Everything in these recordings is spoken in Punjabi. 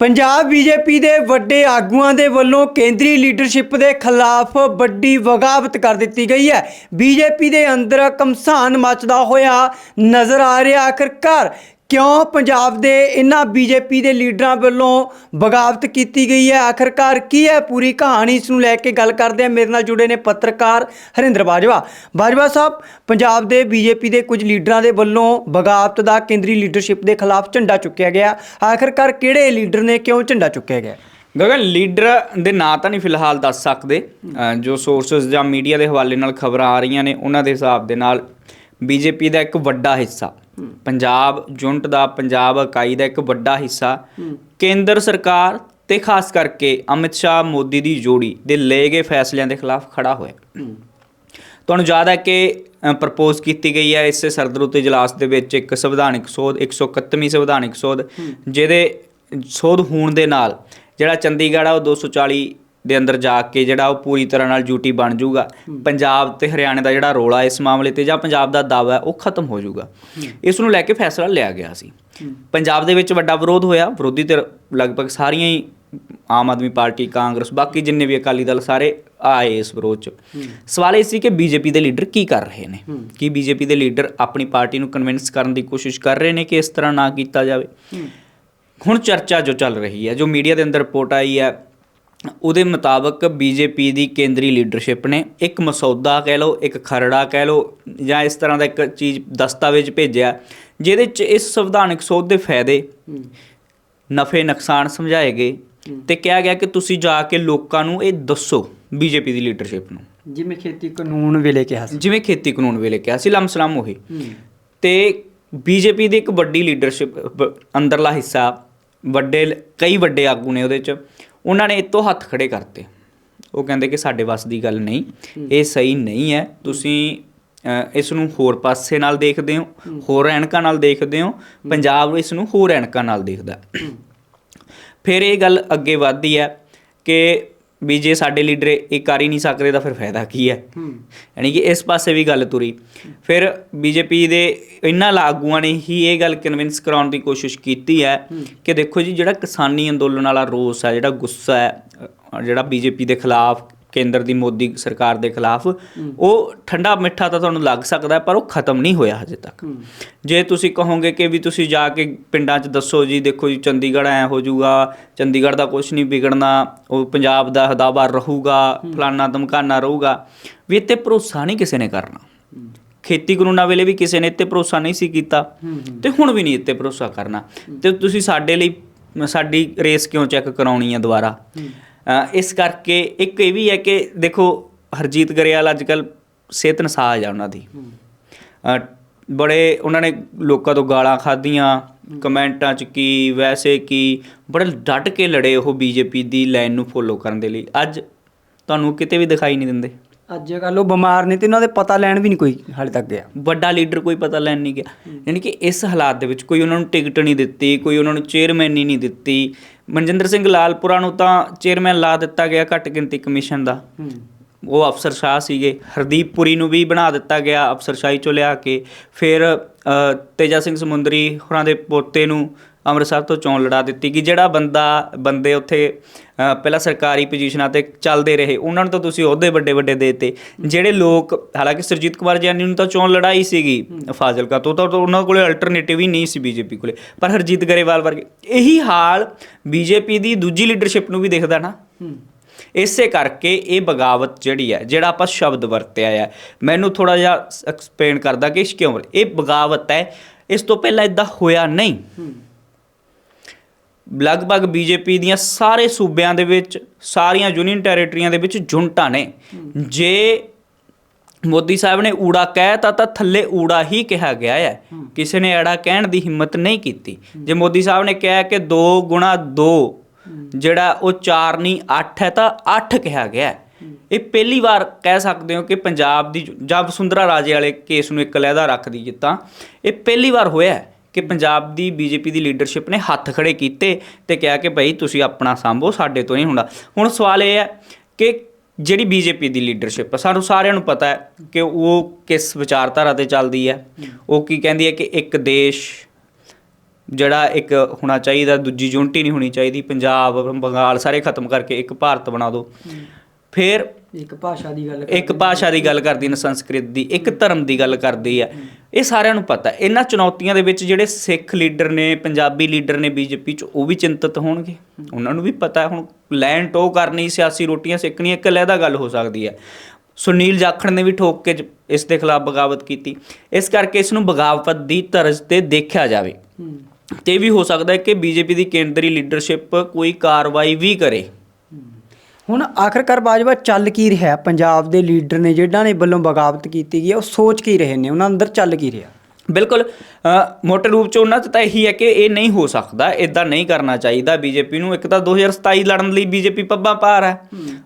ਪੰਜਾਬ ਬੀਜੇਪੀ ਦੇ ਵੱਡੇ ਆਗੂਆਂ ਦੇ ਵੱਲੋਂ ਕੇਂਦਰੀ ਲੀਡਰਸ਼ਿਪ ਦੇ ਖਿਲਾਫ ਵੱਡੀ ਵਗਾਵਤ ਕਰ ਦਿੱਤੀ ਗਈ ਹੈ। ਬੀਜੇਪੀ ਦੇ ਅੰਦਰ ਕਮਸਾਨ ਮਚਦਾ ਹੋਇਆ ਨਜ਼ਰ ਆ ਰਿਹਾ ਆਖਰਕਾਰ ਕਿਉਂ ਪੰਜਾਬ ਦੇ ਇਹਨਾਂ ਬੀਜੇਪੀ ਦੇ ਲੀਡਰਾਂ ਵੱਲੋਂ ਬਗਾਵਤ ਕੀਤੀ ਗਈ ਹੈ? ਆਖਰਕਾਰ ਕੀ ਹੈ ਪੂਰੀ ਕਹਾਣੀ? ਇਸ ਨੂੰ ਲੈ ਕੇ ਗੱਲ ਕਰਦੇ ਹਾਂ। ਮੇਰੇ ਨਾਲ ਜੁੜੇ ਨੇ ਪੱਤਰਕਾਰ ਹਰਿੰਦਰ ਬਾਜਵਾ। ਬਾਜਵਾ ਸਾਹਿਬ, ਪੰਜਾਬ ਦੇ ਬੀਜੇਪੀ ਦੇ ਕੁਝ ਲੀਡਰਾਂ ਦੇ ਵੱਲੋਂ ਬਗਾਵਤ ਦਾ ਕੇਂਦਰੀ ਲੀਡਰਸ਼ਿਪ ਦੇ ਖਿਲਾਫ ਝੰਡਾ ਚੁੱਕਿਆ ਗਿਆ। ਆਖਰਕਾਰ ਕਿਹੜੇ ਲੀਡਰ ਨੇ? ਕਿਉਂ ਝੰਡਾ ਚੁੱਕਿਆ ਗਿਆ? ਗਗਨ ਲੀਡਰ ਦੇ ਨਾਂ ਤਾਂ ਨਹੀਂ ਫਿਲਹਾਲ ਦੱਸ ਸਕਦੇ। ਜੋ ਸੋਰਸਸ ਜਾਂ ਮੀਡੀਆ ਦੇ ਹਵਾਲੇ ਨਾਲ ਖਬਰਾਂ ਆ ਰਹੀਆਂ ਨੇ, ਉਹਨਾਂ ਦੇ ਹਿਸਾਬ ਦੇ ਨਾਲ ਬੀਜੇਪੀ ਦਾ ਇੱਕ ਵੱਡਾ ਹਿੱਸਾ। ਪੰਜਾਬ ਜੁੰਟ ਦਾ ਪੰਜਾਬ ਇਕਾਈ ਦਾ ਇੱਕ ਵੱਡਾ ਹਿੱਸਾ। ਕੇਂਦਰ ਸਰਕਾਰ ਤੇ ਖਾਸ ਕਰਕੇ ਅਮਿਤ ਸ਼ਾਹ ਮੋਦੀ ਦੀ ਜੋੜੀ ਦੇ ਲਏ ਗਏ ਫੈਸਲਿਆਂ ਦੇ ਖਿਲਾਫ ਖੜਾ ਹੋਇਆ। ਤੁਹਾਨੂੰ ਯਾਦ ਹੈ ਕਿ ਪ੍ਰਪੋਜ਼ ਕੀਤੀ ਗਈ ਹੈ ਇਸੇ ਸਰਦਰੁੱਤ ਇਜਲਾਸ ਦੇ ਵਿੱਚ ਇੱਕ ਸੰਵਿਧਾਨਕ ਸੋਧ 131ਵੀਂ ਸੰਵਿਧਾਨਕ ਸੋਧ, ਜਿਹਦੇ ਸੋਧ ਹੋਣ ਦੇ ਨਾਲ ਜਿਹੜਾ ਚੰਡੀਗੜ੍ਹ ਆ ਉਹ 240 ਦੇ ਅੰਦਰ ਜਾ ਕੇ ਜਿਹੜਾ ਉਹ ਪੂਰੀ ਤਰ੍ਹਾਂ ਨਾਲ ਡਿਊਟੀ ਬਣ ਜਾਊਗਾ। ਪੰਜਾਬ ਤੇ ਹਰਿਆਣਾ ਦਾ ਜਿਹੜਾ ਰੋਲਾ ਇਸ ਮਾਮਲੇ ਤੇ ਜਾਂ ਪੰਜਾਬ ਦਾ ਦਾਅਵਾ ਹੈ ਉਹ ਖਤਮ ਹੋ ਜਾਊਗਾ। ਇਸ ਨੂੰ ਲੈ ਕੇ ਫੈਸਲਾ ਲਿਆ ਗਿਆ ਸੀ। ਪੰਜਾਬ ਦੇ ਵਿੱਚ ਵੱਡਾ ਵਿਰੋਧ ਹੋਇਆ। ਵਿਰੋਧੀ ਤੇ ਲਗਭਗ ਸਾਰੀਆਂ ਹੀ ਆਮ ਆਦਮੀ ਪਾਰਟੀ ਕਾਂਗਰਸ ਬਾਕੀ ਜਿੰਨੇ ਵੀ ਅਕਾਲੀ ਦਲ ਸਾਰੇ ਆਏ ਇਸ ਵਿਰੋਧ ਚ। ਸਵਾਲ ਇਹ ਸੀ ਕਿ ਬੀਜੇਪੀ ਦੇ ਲੀਡਰ ਕੀ ਕਰ ਰਹੇ ਨੇ? ਕੀ ਬੀਜੇਪੀ ਦੇ ਲੀਡਰ ਆਪਣੀ ਪਾਰਟੀ ਨੂੰ ਕਨਵਿੰਸ ਕਰਨ ਦੀ ਕੋਸ਼ਿਸ਼ ਕਰ ਰਹੇ ਨੇ ਕਿ ਇਸ ਤਰ੍ਹਾਂ ਨਾ ਕੀਤਾ ਜਾਵੇ? ਹੁਣ ਚਰਚਾ ਜੋ ਚੱਲ ਰਹੀ ਹੈ ਜੋ ਮੀਡੀਆ ਦੇ ਅੰਦਰ ਰਿਪੋਰਟ ਆਈ ਹੈ ਉਹਦੇ ਮੁਤਾਬਕ ਬੀਜੇਪੀ ਦੀ ਕੇਂਦਰੀ ਲੀਡਰਸ਼ਿਪ ਨੇ ਇੱਕ ਮਸੌਦਾ ਕਹਿ ਲਓ ਇੱਕ ਖਰੜਾ ਕਹਿ ਲਓ ਜਾਂ ਇਸ ਤਰ੍ਹਾਂ ਦਾ ਇੱਕ ਚੀਜ਼ ਦਸਤਾਵੇਜ਼ ਭੇਜਿਆ ਜਿਹਦੇ ਚ ਇਸ ਸੰਵਿਧਾਨਕ ਸੋਧ ਦੇ ਫਾਇਦੇ ਨਫੇ ਨੁਕਸਾਨ ਸਮਝਾਏ ਗਏ ਤੇ ਕਿਹਾ ਗਿਆ ਕਿ ਤੁਸੀਂ ਜਾ ਕੇ ਲੋਕਾਂ ਨੂੰ ਇਹ ਦੱਸੋ ਬੀਜੇਪੀ ਦੀ ਲੀਡਰਸ਼ਿਪ ਨੂੰ। ਜਿਵੇਂ ਖੇਤੀ ਕਾਨੂੰਨ ਵੇਲੇ ਕਿਹਾ ਸੀ। ਜਿਵੇਂ ਖੇਤੀ ਕਾਨੂੰਨ ਵੇਲੇ ਕਿਹਾ ਸੀ ਲਮਸਲਮ ਉਹੀ। ਤੇ ਬੀਜੇਪੀ ਦੀ ਇੱਕ ਵੱਡੀ ਲੀਡਰਸ਼ਿਪ ਅੰਦਰਲਾ ਹਿੱਸਾ ਵੱਡੇ ਕਈ ਵੱਡੇ ਆਗੂ ਨੇ ਉਹਦੇ ਚ। ਉਹਨਾਂ ਨੇ ਇਹ ਤੋਂ ਹੱਥ ਖੜੇ ਕਰਤੇ। ਉਹ ਕਹਿੰਦੇ ਕਿ ਸਾਡੇ ਵੱਸ ਦੀ ਗੱਲ ਨਹੀਂ ਇਹ ਸਹੀ ਨਹੀਂ ਹੈ। ਤੁਸੀਂ ਇਸ ਨੂੰ ਹੋਰ ਪਾਸੇ ਨਾਲ ਦੇਖਦੇ ਹੋ ਹੋਰ ਐਨਕਾਂ ਨਾਲ ਦੇਖਦੇ ਹੋ। ਪੰਜਾਬ ਇਸ ਨੂੰ ਹੋਰ ਐਨਕਾਂ ਨਾਲ ਦੇਖਦਾ। ਫਿਰ ਇਹ ਗੱਲ ਅੱਗੇ ਵਧਦੀ ਹੈ ਕਿ ਵੀ ਜੇ ਸਾਡੇ ਲੀਡਰ ਇਹ ਕਰ ਹੀ ਨਹੀਂ ਸਕਦੇ ਤਾਂ ਫਿਰ ਫਾਇਦਾ ਕੀ ਹੈ? ਯਾਨੀ ਕਿ ਇਸ ਪਾਸੇ ਵੀ ਗੱਲ ਤੁਰੀ। ਫਿਰ ਬੀਜੇਪੀ ਦੇ ਇਹਨਾਂ ਲਾਗੂਆਂ ਨੇ ਹੀ ਇਹ ਗੱਲ ਕਨਵਿੰਸ ਕਰਾਉਣ ਦੀ ਕੋਸ਼ਿਸ਼ ਕੀਤੀ ਹੈ ਕਿ ਦੇਖੋ ਜੀ ਜਿਹੜਾ ਕਿਸਾਨੀ ਅੰਦੋਲਨ ਵਾਲਾ ਰੋਸ ਹੈ ਜਿਹੜਾ ਗੁੱਸਾ ਹੈ ਜਿਹੜਾ ਬੀਜੇਪੀ ਦੇ ਖਿਲਾਫ ਕੇਂਦਰ ਦੀ ਮੋਦੀ ਸਰਕਾਰ ਦੇ ਖਿਲਾਫ ਉਹ ਠੰਡਾ ਮਿੱਠਾ ਤਾਂ ਤੁਹਾਨੂੰ ਲੱਗ ਸਕਦਾ ਪਰ ਉਹ ਖਤਮ ਨਹੀਂ ਹੋਇਆ ਹਜੇ ਤੱਕ। ਜੇ ਤੁਸੀਂ ਕਹੋਗੇ ਕਿ ਵੀ ਤੁਸੀਂ ਜਾ ਕੇ ਪਿੰਡਾਂ 'ਚ ਦੱਸੋ ਜੀ ਦੇਖੋ ਜੀ ਚੰਡੀਗੜ੍ਹ ਐ ਹੋ ਜਾਊਗਾ ਚੰਡੀਗੜ੍ਹ ਦਾ ਕੁਝ ਨਹੀਂ ਵਿਗੜਨਾ ਉਹ ਪੰਜਾਬ ਦਾ ਹਦਾਵਾ ਰਹੂਗਾ ਫਲਾਨਾ ਧਮਕਾਨਾ ਰਹੂਗਾ ਵੀ ਇੱਥੇ ਭਰੋਸਾ ਨਹੀਂ ਕਿਸੇ ਨੇ ਕਰਨਾ। ਖੇਤੀ ਕਾਨੂੰਨਾਂ ਵੇਲੇ ਵੀ ਕਿਸੇ ਨੇ ਇੱਥੇ ਭਰੋਸਾ ਨਹੀਂ ਸੀ ਕੀਤਾ ਤੇ ਹੁਣ ਵੀ ਨਹੀਂ ਇੱਥੇ ਭਰੋਸਾ ਕਰਨਾ। ਤੇ ਤੁਸੀਂ ਸਾਡੇ ਲਈ ਸਾਡੀ ਰੇਸ ਕਿਉਂ ਚੈੱਕ ਕਰਾਉਣੀ ਹੈ ਦੁਬਾਰਾ? ਇਸ ਕਰਕੇ ਇੱਕ ਇਹ ਵੀ ਹੈ ਕਿ ਦੇਖੋ ਹਰਜੀਤ ਗਰੇਵਾਲ ਅੱਜਕੱਲ ਸਿਹਤ ਨਸਾਜ ਆ ਉਹਨਾਂ ਦੀ। ਬੜੇ ਉਹਨਾਂ ਨੇ ਲੋਕਾਂ ਤੋਂ ਗਾਲਾਂ ਖਾਧੀਆਂ, ਕਮੈਂਟਾਂ 'ਚ ਕੀ, ਵੈਸੇ ਕੀ, ਬੜੇ ਡਟ ਕੇ ਲੜੇ ਉਹ ਬੀਜੇਪੀ ਦੀ ਲਾਈਨ ਨੂੰ ਫੋਲੋ ਕਰਨ ਦੇ ਲਈ। ਅੱਜ ਤੁਹਾਨੂੰ ਕਿਤੇ ਵੀ ਦਿਖਾਈ ਨਹੀਂ ਦਿੰਦੇ। ਅੱਜ ਕੱਲ੍ਹ ਉਹ ਬਿਮਾਰ ਨੇ ਤੇ ਉਹਨਾਂ ਦੇ ਪਤਾ ਲੈਣ ਵੀ ਨਹੀਂ ਕੋਈ ਹਾਲੇ ਤੱਕ ਗਿਆ। ਵੱਡਾ ਲੀਡਰ ਕੋਈ ਪਤਾ ਲੈਣ ਨਹੀਂ ਗਿਆ। ਯਾਨੀ ਕਿ ਇਸ ਹਾਲਾਤ ਦੇ ਵਿੱਚ ਕੋਈ ਉਹਨਾਂ ਨੂੰ ਟਿਕਟ ਨਹੀਂ ਦਿੱਤੀ ਕੋਈ ਉਹਨਾਂ ਨੂੰ ਚੇਅਰਮੈਨ ਹੀ ਨਹੀਂ ਦਿੱਤੀ। ਮਨਜਿੰਦਰ ਸਿੰਘ ਲਾਲਪੁਰਾ ਨੂੰ ਤਾਂ ਚੇਅਰਮੈਨ ਲਾ ਦਿੱਤਾ ਗਿਆ ਘੱਟ ਗਿਣਤੀ ਕਮਿਸ਼ਨ ਦਾ। ਉਹ ਅਫਸਰ ਸ਼ਾਹ ਸੀਗੇ। ਹਰਦੀਪ ਪੁਰੀ ਨੂੰ ਵੀ ਬਣਾ ਦਿੱਤਾ ਗਿਆ ਅਫਸਰ ਸ਼ਾਹੀ ਚੋਂ ਲਿਆ ਕੇ। ਫਿਰ ਤੇਜਾ ਸਿੰਘ ਸਮੁੰਦਰੀ ਹੋਰਾਂ ਦੇ ਪੋਤੇ ਨੂੰ ਅੰਮ੍ਰਿਤਸਰ ਤੋਂ ਚੋਣ ਲੜਾ ਦਿੱਤੀ ਕਿ ਜਿਹੜਾ ਬੰਦਾ ਬੰਦੇ ਉੱਥੇ ਪਹਿਲਾਂ ਸਰਕਾਰੀ ਪੋਜੀਸ਼ਨਾਂ ਤੇ ਚੱਲਦੇ ਰਹੇ ਉਹਨਾਂ ਨੂੰ ਤਾਂ ਤੁਸੀਂ ਅਹੁਦੇ ਵੱਡੇ ਵੱਡੇ ਦੇਤੇ। ਜਿਹੜੇ ਲੋਕ ਹਾਲਾਂਕਿ ਸਰਜੀਤ ਕੁਮਾਰ ਜਾਨੀ ਨੂੰ ਤਾਂ ਚੋਣ ਲੜਾਈ ਸੀਗੀ ਫਾਜ਼ਿਲਕਾ ਤੋਂ ਤਾਂ ਤਾਂ ਉਹਨਾਂ ਕੋਲੇ ਅਲਟਰਨੇਟਿਵ ਹੀ ਨਹੀਂ ਸੀ ਬੀਜੇਪੀ ਕੋਲੇ। ਪਰ ਹਰਜੀਤ ਗਰੇਵਾਲ ਵਰਗੇ ਇਹੀ ਹਾਲ ਬੀਜੇਪੀ ਦੀ ਦੂਜੀ ਲੀਡਰਸ਼ਿਪ ਨੂੰ ਵੀ ਦਿਖਦਾ ਨਾ। ਇਸੇ ਕਰਕੇ ਇਹ ਬਗਾਵਤ ਜਿਹੜੀ ਹੈ ਜਿਹੜਾ ਆਪਾਂ ਸ਼ਬਦ ਵਰਤਿਆ ਹੈ ਮੈਨੂੰ ਥੋੜਾ ਜਿਹਾ ਐਕਸਪਲੇਨ ਕਰਦਾ ਕਿ ਇਸ ਕਿਉਂ ਇਹ ਬਗਾਵਤ ਹੈ ਇਸ ਤੋਂ ਪਹਿਲਾਂ ਇਦਾਂ ਹੋਇਆ ਨਹੀਂ। ਲਗਭਗ ਬੀਜੇਪੀ ਦੀਆਂ ਸਾਰੇ ਸੂਬਿਆਂ ਦੇ ਵਿੱਚ, ਸਾਰੀਆਂ ਯੂਨੀਅਨ ਟੈਰੀਟਰੀਆਂ ਦੇ ਵਿੱਚ ਜੁਨਟਾਂ ਨੇ। ਜੇ ਮੋਦੀ ਸਾਹਿਬ ਨੇ ਊੜਾ ਕਹਿਤਾ ਤਾਂ ਥੱਲੇ ਊੜਾ ਹੀ ਕਿਹਾ ਗਿਆ ਹੈ। ਕਿਸੇ ਨੇ ਐੜਾ ਕਹਿਣ ਦੀ ਹਿੰਮਤ ਨਹੀਂ ਕੀਤੀ। ਜੇ ਮੋਦੀ ਸਾਹਿਬ ਨੇ ਕਿਹਾ ਕਿ 2 ਗੁਣਾ 2 ਜਿਹੜਾ ਉਹ 4 ਨਹੀਂ 8 ਹੈ ਤਾਂ 8 ਕਿਹਾ ਗਿਆ ਹੈ। ਇਹ ਪਹਿਲੀ ਵਾਰ ਕਹਿ ਸਕਦੇ ਹੋ ਕਿ ਪੰਜਾਬ ਦੀ, ਜਾਂ ਵਸੁੰਧਰਾ ਰਾਜੇ ਵਾਲੇ ਕੇਸ ਨੂੰ ਇੱਕ ਲਹਿਦਾ ਰੱਖ ਦਈਏ ਤਾਂ ਇਹ ਪਹਿਲੀ ਵਾਰ ਹੋਇਆ ਹੈ। ਕਿ ਪੰਜਾਬ ਦੀ ਬੀਜੇਪੀ ਦੀ ਲੀਡਰਸ਼ਿਪ ਨੇ ਹੱਥ ਖੜੇ ਕੀਤੇ ਤੇ ਕਿਹਾ ਕਿ ਭਾਈ ਤੁਸੀਂ ਆਪਣਾ ਸੰਭੋ ਸਾਡੇ ਤੋਂ ਨਹੀਂ ਹੁੰਦਾ। ਹੁਣ ਸਵਾਲ ਇਹ ਹੈ ਕਿ ਜਿਹੜੀ ਬੀਜੇਪੀ ਦੀ ਲੀਡਰਸ਼ਿਪ ਹੈ ਸਾਨੂੰ ਸਾਰਿਆਂ ਨੂੰ ਪਤਾ ਹੈ ਕਿ ਉਹ ਕਿਸ ਵਿਚਾਰਧਾਰਾ ਤੇ ਚੱਲਦੀ ਹੈ। ਉਹ ਕੀ ਕਹਿੰਦੀ ਹੈ ਕਿ ਇੱਕ ਦੇਸ਼ ਜਿਹੜਾ ਇੱਕ ਹੋਣਾ ਚਾਹੀਦਾ ਦੂਜੀ ਯੂਨਿਟੀ ਨਹੀਂ ਹੋਣੀ ਚਾਹੀਦੀ ਪੰਜਾਬ ਬੰਗਾਲ ਸਾਰੇ ਖਤਮ ਕਰਕੇ ਇੱਕ ਭਾਰਤ ਬਣਾ ਦਿਓ। ਫਿਰ ਇੱਕ ਭਾਸ਼ਾ ਦੀ ਗੱਲ ਇੱਕ ਭਾਸ਼ਾ ਦੀ ਗੱਲ ਕਰਦੀ ਨੇ ਸੰਸਕ੍ਰਿਤ ਦੀ ਇੱਕ ਧਰਮ ਦੀ ਗੱਲ ਕਰਦੀ ਆ ਇਹ ਸਾਰਿਆਂ ਨੂੰ ਪਤਾ। ਇਹਨਾਂ ਚੁਣੌਤੀਆਂ ਦੇ ਵਿੱਚ ਜਿਹੜੇ ਸਿੱਖ ਲੀਡਰ ਨੇ ਪੰਜਾਬੀ ਲੀਡਰ ਨੇ ਬੀਜੇਪੀ ਚ ਉਹ ਵੀ ਚਿੰਤਤ ਹੋਣਗੇ। ਉਹਨਾਂ ਨੂੰ ਵੀ ਪਤਾ ਹੁਣ ਲੈਣ ਟੋ ਕਰਨੀ ਸਿਆਸੀ ਰੋਟੀਆਂ ਸੇਕਣੀਆਂ ਇੱਕ ਲਹਿਦਾ ਗੱਲ ਹੋ ਸਕਦੀ ਹੈ। ਸੁਨੀਲ ਜਾਖੜ ਨੇ ਵੀ ਠੋਕ ਕੇ ਇਸ ਦੇ ਖਿਲਾਫ ਬਗਾਵਤ ਕੀਤੀ। ਇਸ ਕਰਕੇ ਇਸ ਨੂੰ ਬਗਾਵਤ ਦੀ ਤਰਜ਼ ਤੇ ਦੇਖਿਆ ਜਾਵੇ। ਤੇ ਇਹ ਵੀ ਹੋ ਸਕਦਾ ਹੈ ਕਿ ਬੀਜੇਪੀ ਦੀ ਕੇਂਦਰੀ ਲੀਡਰਸ਼ਿਪ ਕੋਈ ਕਾਰਵਾਈ ਵੀ ਕਰੇ। ਹੁਣ ਆਖਰਕਾਰ ਬਾਜਵਾ ਚੱਲ ਕੀ ਰਿਹਾ? ਪੰਜਾਬ ਦੇ ਲੀਡਰ ਨੇ ਜਿਹਨਾਂ ਨੇ ਵੱਲੋਂ ਬਗਾਵਤ ਕੀਤੀ ਗਈ ਹੈ, ਉਹ ਸੋਚ ਕੀ ਰਹੇ ਨੇ? ਉਹਨਾਂ ਅੰਦਰ ਚੱਲ ਕੀ ਰਿਹਾ? ਬਿਲਕੁਲ ਮੋਟੇ ਰੂਪ ਚ ਉਹਨਾਂ ਤਾਂ ਇਹੀ ਹੈ ਕਿ ਇਹ ਨਹੀਂ ਹੋ ਸਕਦਾ ਇਦਾਂ ਨਹੀਂ ਕਰਨਾ ਚਾਹੀਦਾ ਬੀਜੇਪੀ ਨੂੰ। ਇੱਕ ਤਾਂ 2027 ਲੜਨ ਲਈ ਬੀਜੇਪੀ ਪੱਬਾਂ ਭਾਰ ਹੈ।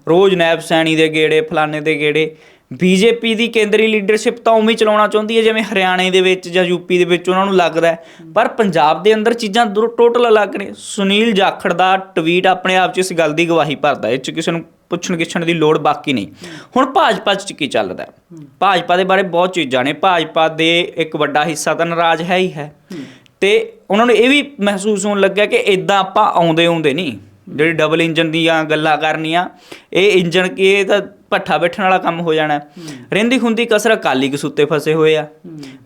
ਰੋਜ਼ ਨੈਬ ਸੈਣੀ ਦੇ ਗੇੜੇ ਫਲਾਣੇ ਦੇ ਗੇੜੇ। ਬੀਜੇਪੀ ਦੀ ਕੇਂਦਰੀ ਲੀਡਰਸ਼ਿਪ ਤਾਂ ਉਵੇਂ ਚਲਾਉਣਾ ਚਾਹੁੰਦੀ ਹੈ, ਜਿਵੇਂ ਹਰਿਆਣੇ ਦੇ ਵਿੱਚ ਜਾਂ ਯੂਪੀ ਦੇ ਵਿੱਚ ਉਹਨਾਂ ਨੂੰ ਲੱਗਦਾ ਪਰ ਪੰਜਾਬ ਦੇ ਅੰਦਰ ਚੀਜ਼ਾਂ ਟੋਟਲ ਅਲੱਗ ਨੇ। ਸੁਨੀਲ ਜਾਖੜ ਦਾ ਟਵੀਟ ਆਪਣੇ ਆਪ 'ਚ ਇਸ ਗੱਲ ਦੀ ਗਵਾਹੀ ਭਰਦਾ ਹੈ, ਇਹ 'ਚ ਕਿਸੇ ਨੂੰ ਪੁੱਛਣ ਗਿੱਛਣ ਦੀ ਲੋੜ ਬਾਕੀ ਨਹੀਂ। ਹੁਣ ਭਾਜਪਾ 'ਚ ਕੀ ਚੱਲਦਾ ਭਾਜਪਾ ਦੇ ਬਾਰੇ ਬਹੁਤ ਚੀਜ਼ਾਂ ਨੇ। ਭਾਜਪਾ ਦੇ ਇੱਕ ਵੱਡਾ ਹਿੱਸਾ ਤਾਂ ਨਾਰਾਜ਼ ਹੈ ਹੀ ਹੈ। ਤੇ ਉਹਨਾਂ ਨੂੰ ਇਹ ਵੀ ਮਹਿਸੂਸ ਹੋਣ ਲੱਗਿਆ ਕਿ ਇਦਾਂ ਆਪਾਂ ਆਉਂਦੇ ਆਉਂਦੇ ਨਹੀਂ। ਜਿਹੜੀ ਡਬਲ ਇੰਜਨ ਦੀਆਂ ਗੱਲਾਂ ਕਰਨੀਆਂ, ਇਹ ਇੰਜਨ ਕੀ ਇਹ ਤਾਂ ਭੱਠਾ ਬੈਠਣ ਵਾਲਾ ਕੰਮ ਹੋ ਜਾਣਾ। ਰਹਿੰਦੀ ਖੁੰਦੀ ਕਸਰ ਅਕਾਲੀ ਕਸੂਤੇ ਫਸੇ ਹੋਏ ਆ।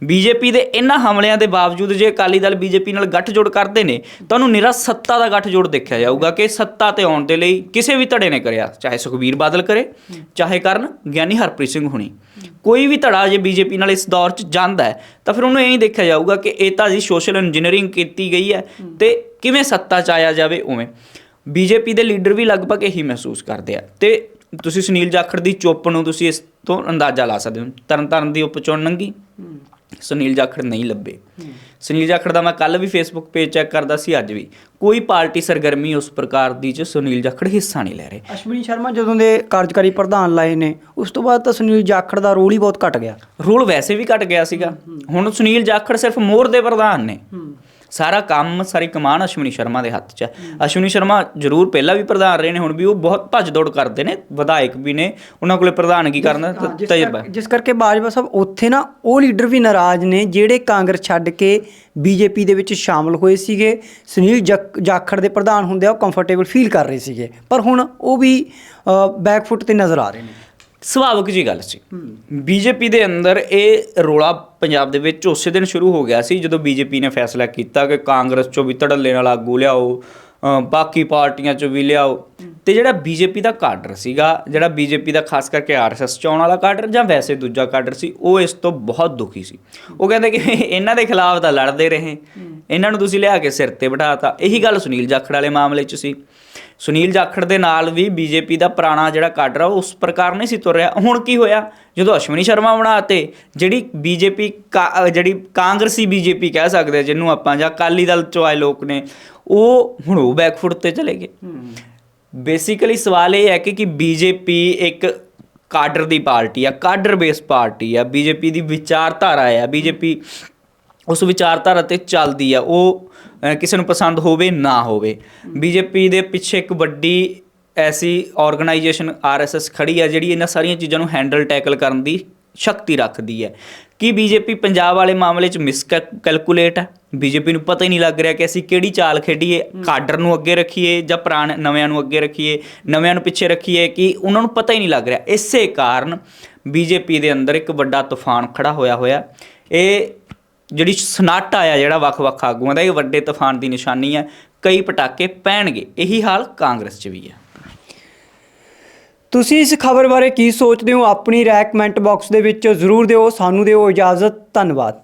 ਬੀਜੇਪੀ ਦੇ ਇਹਨਾਂ ਹਮਲਿਆਂ ਦੇ ਬਾਵਜੂਦ ਜੇ ਅਕਾਲੀ ਦਲ ਬੀਜੇਪੀ ਨਾਲ ਗੱਠਜੋੜ ਕਰਦੇ ਨੇ ਤਾਂ ਉਹਨੂੰ ਨਿਰਾ ਸੱਤਾ ਦਾ ਗੱਠਜੋੜ ਦੇਖਿਆ ਜਾਊਗਾ ਕਿ ਸੱਤਾ ਤੇ ਆਉਣ ਦੇ ਲਈ ਕਿਸੇ ਵੀ ਧੜੇ ਨੇ ਕਰਿਆ। ਚਾਹੇ ਸੁਖਬੀਰ ਬਾਦਲ ਕਰੇ ਚਾਹੇ ਕਰਨ ਗਿਆਨੀ ਹਰਪ੍ਰੀਤ ਸਿੰਘ ਹੁਣੀ। ਕੋਈ ਵੀ ਧੜਾ ਜੇ ਬੀਜੇਪੀ ਨਾਲ ਇਸ ਦੌਰ 'ਚ ਜਾਂਦਾ ਹੈ ਤਾਂ ਫਿਰ ਉਹਨੂੰ ਇਹ ਹੀ ਦੇਖਿਆ ਜਾਊਗਾ ਕਿ ਇਹ ਤਾਂ ਜੀ ਸੋਸ਼ਲ ਇੰਜੀਨੀਅਰਿੰਗ ਕੀਤੀ ਗਈ ਹੈ। ਤੇ ਕਿਵੇਂ ਸੱਤਾ 'ਚ ਆਇਆ ਜਾਵੇ ਉਵੇਂ। ਬੀਜੇਪੀ ਦੇ ਲੀਡਰ ਵੀ ਲਗਭਗ ਇਹੀ ਮਹਿਸੂਸ ਕਰਦੇ ਆ। ਤੇ ਤੁਸੀਂ ਸੁਨੀਲ ਜਾਖੜ ਦੀ ਚੁੱਪ ਨੂੰ ਤੁਸੀਂ ਇਸ ਤੋਂ ਅੰਦਾਜ਼ਾ ਲਾ ਸਕਦੇ ਹੋ। ਤਰਨ ਤਾਰਨ ਦੀ ਉਪ ਚੋਣ ਨੰਗੀ। ਸੁਨੀਲ ਜਾਖੜ ਨਹੀਂ ਲੱਭੇ। ਸੁਨੀਲ ਜਾਖੜ ਦਾ ਮੈਂ ਕੱਲ ਵੀ ਫੇਸਬੁੱਕ ਪੇਜ ਚੈੱਕ ਕਰਦਾ ਸੀ ਅੱਜ ਵੀ। ਕੋਈ ਪਾਰਟੀ ਸਰਗਰਮੀ ਉਸ ਪ੍ਰਕਾਰ ਦੀ ਚ ਸੁਨੀਲ ਜਾਖੜ ਹਿੱਸਾ ਨਹੀਂ ਲੈ ਰਹੇ। ਅਸ਼ਵਨੀ ਸ਼ਰਮਾ ਜਦੋਂ ਦੇ ਕਾਰਜਕਾਰੀ ਪ੍ਰਧਾਨ ਲਾਏ ਨੇ ਉਸ ਤੋਂ ਬਾਅਦ ਤਾਂ ਸੁਨੀਲ ਜਾਖੜ ਦਾ ਰੋਲ ਹੀ ਬਹੁਤ ਘਟ ਗਿਆ। ਰੋਲ ਵੈਸੇ ਵੀ ਘਟ ਗਿਆ ਸੀਗਾ। ਹੁਣ ਸੁਨੀਲ ਜਾਖੜ ਸਿਰਫ ਮੋਹਰ ਦੇ ਪ੍ਰਧਾਨ ਨੇ। ਸਾਰਾ ਕੰਮ ਸਾਰੀ ਕਮਾਨ ਅਸ਼ਵਨੀ ਸ਼ਰਮਾ ਦੇ ਹੱਥ 'ਚ ਹੈ। ਅਸ਼ਵਨੀ ਸ਼ਰਮਾ ਜ਼ਰੂਰ ਪਹਿਲਾਂ ਵੀ ਪ੍ਰਧਾਨ ਰਹੇ ਨੇ ਹੁਣ ਵੀ ਉਹ ਬਹੁਤ ਭੱਜ ਦੌੜ ਕਰਦੇ ਨੇ ਵਿਧਾਇਕ ਵੀ ਨੇ ਉਹਨਾਂ ਕੋਲੇ ਪ੍ਰਧਾਨਗੀ ਕਰਨ ਦਾ ਤਜਰਬਾ ਜਿਸ ਕਰਕੇ ਬਾਜਵਾ ਸਾਹਿਬ ਉੱਥੇ ਨਾ ਉਹ ਲੀਡਰ ਵੀ ਨਾਰਾਜ਼ ਨੇ ਜਿਹੜੇ ਕਾਂਗਰਸ ਛੱਡ ਕੇ ਬੀਜੇਪੀ ਦੇ ਵਿੱਚ ਸ਼ਾਮਲ ਹੋਏ ਸੀਗੇ। ਸੁਨੀਲ ਜਾਖੜ ਦੇ ਪ੍ਰਧਾਨ ਹੁੰਦੇ ਆ ਉਹ ਕੰਫਰਟੇਬਲ ਫੀਲ ਕਰ ਰਹੇ ਸੀਗੇ। ਪਰ ਹੁਣ ਉਹ ਵੀ ਬੈਕਫੁੱਟ ਤੇ ਨਜ਼ਰ ਆ ਰਹੇ ਨੇ। ਸੁਭਾਵਿਕ ਜੀ ਗੱਲ ਸੀ। ਬੀਜੇਪੀ ਦੇ ਅੰਦਰ ਇਹ ਰੋਲਾ ਪੰਜਾਬ ਦੇ ਵਿੱਚ ਉਸੇ ਦਿਨ ਸ਼ੁਰੂ ਹੋ ਗਿਆ ਸੀ ਜਦੋਂ ਬੀਜੇਪੀ ਨੇ ਫੈਸਲਾ ਕੀਤਾ ਕਿ ਕਾਂਗਰਸ ਚੋਂ ਵੀ ਧੜੱਲੇ ਨਾਲ ਆਗੂ ਲਿਆਓ ਬਾਕੀ ਪਾਰਟੀਆਂ ਚੋਂ ਵੀ ਲਿਆਓ। ਤੇ ਜਿਹੜਾ ਬੀਜੇਪੀ ਦਾ ਕਾਡਰ ਸੀਗਾ ਜਿਹੜਾ ਬੀਜੇਪੀ ਦਾ ਖਾਸ ਕਰਕੇ ਆਰਐਸਐਸ ਚ ਆਉਣ ਵਾਲਾ ਕਾਡਰ ਜਾਂ ਵੈਸੇ ਦੂਜਾ ਕਾਡਰ ਸੀ ਉਹ ਇਸ ਤੋਂ ਬਹੁਤ ਦੁਖੀ ਸੀ। ਉਹ ਕਹਿੰਦੇ ਕਿ ਇਹਨਾਂ ਦੇ ਖਿਲਾਫ ਤਾਂ ਲੜਦੇ ਰਹੇ। ਇਹਨਾਂ ਨੂੰ ਤੁਸੀਂ ਲਿਆ ਕੇ ਸਿਰ ਤੇ ਬਿਠਾਤਾ। ਇਹੀ ਗੱਲ ਸੁਨੀਲ ਜਾਖੜ ਵਾਲੇ ਮਾਮਲੇ 'ਚ ਸੀ। ਸੁਨੀਲ ਜਾਖੜ ਦੇ ਨਾਲ ਵੀ ਬੀਜੇਪੀ ਦਾ ਪੁਰਾਣਾ ਜਿਹੜਾ ਕਾਡਰ ਆ ਉਸ ਪ੍ਰਕਾਰ ਨਹੀਂ ਸੀ ਤੁਰ ਰਿਹਾ। ਹੁਣ ਕੀ ਹੋਇਆ? ਜਦੋਂ ਅਸ਼ਵਨੀ ਸ਼ਰਮਾ ਬਣਾਤੇ ਜਿਹੜੀ ਬੀਜੇਪੀ ਜਿਹੜੀ ਕਾਂਗਰਸੀ ਬੀਜੇਪੀ ਕਹਿ ਸਕਦੇ ਆ ਜਿਹਨੂੰ ਆਪਾਂ ਜਾਂ ਅਕਾਲੀ ਦਲ ਚੋਂ ਆਏ ਲੋਕ ਨੇ ਉਹ ਹੁਣ ਉਹ ਬੈਕਫੁੱਟ ਤੇ ਚਲੇ ਗਏ। ਬੇਸਿਕਲੀ ਸਵਾਲ ਇਹ ਹੈ ਕਿ ਕਿ ਬੀਜੇਪੀ ਇੱਕ ਕਾਡਰ ਦੀ ਪਾਰਟੀ ਆ ਕਾਡਰ ਬੇਸ ਪਾਰਟੀ ਆ। ਬੀਜੇਪੀ ਦੀ ਵਿਚਾਰਧਾਰਾ ਆ ਬੀਜੇਪੀ ਉਸ ਵਿਚਾਰਧਾਰਾ ਤੇ ਚੱਲਦੀ ਆ। ਉਹ ਕਿਸੇ ਨੂੰ ਪਸੰਦ ਹੋਵੇ, ਨਾ ਹੋਵੇ। ਬੀਜੇਪੀ ਦੇ ਪਿੱਛੇ ਇੱਕ ਵੱਡੀ ਐਸੀ ਆਰਗੇਨਾਈਜੇਸ਼ਨ ਆਰਐਸਐਸ ਖੜੀ ਆ, ਜਿਹੜੀ ਇਹਨਾਂ ਸਾਰੀਆਂ ਚੀਜ਼ਾਂ ਨੂੰ ਹੈਂਡਲ ਟੈਕਲ ਕਰਨ ਦੀ ਸ਼ਕਤੀ ਰੱਖਦੀ ਹੈ। ਕੀ ਬੀਜੇਪੀ ਪੰਜਾਬ ਵਾਲੇ ਮਾਮਲੇ 'ਚ ਮਿਸ ਕੈਲਕੂਲੇਟ ਹੈ ਬੀਜੇਪੀ ਨੂੰ ਪਤਾ ਹੀ ਨਹੀਂ ਲੱਗ ਰਿਹਾ ਕਿ ਅਸੀਂ ਕਿਹੜੀ ਚਾਲ ਖੇਡੀਏ, ਕਾਡਰ ਨੂੰ ਅੱਗੇ ਰੱਖੀਏ ਜਾਂ ਪੁਰਾਣੇ ਨਵਿਆਂ ਨੂੰ ਅੱਗੇ ਰੱਖੀਏ, ਨਵਿਆਂ ਨੂੰ ਪਿੱਛੇ ਰੱਖੀਏ, ਕਿ ਉਹਨਾਂ ਨੂੰ ਪਤਾ ਹੀ ਨਹੀਂ ਲੱਗ ਰਿਹਾ। ਇਸੇ ਕਾਰਨ ਬੀਜੇਪੀ ਦੇ ਅੰਦਰ ਇੱਕ ਵੱਡਾ ਤੂਫਾਨ ਖੜਾ ਹੋਇਆ ਹੋਇਆ। ਇਹ ਜਿਹੜੀ ਸਨਾਟਾ ਆ, ਜਿਹੜਾ ਵੱਖ-ਵੱਖ ਆਗੂਆਂ ਦਾ, ਇਹ ਵੱਡੇ ਤੂਫਾਨ ਦੀ ਨਿਸ਼ਾਨੀ ਹੈ ਕਈ ਪਟਾਕੇ ਪੈਣਗੇ। ਇਹੀ ਹਾਲ ਕਾਂਗਰਸ 'ਚ ਵੀ ਹੈ ਤੁਸੀਂ ਇਸ ਖਬਰ ਬਾਰੇ ਕੀ ਸੋਚਦੇ ਹੋ? ਆਪਣੀ ਰਾਏ ਕਮੈਂਟ ਬਾਕਸ ਦੇ ਵਿੱਚ ਜ਼ਰੂਰ ਦਿਓ, ਸਾਨੂੰ ਦਿਓ ਇਜਾਜ਼ਤ। ਧੰਨਵਾਦ।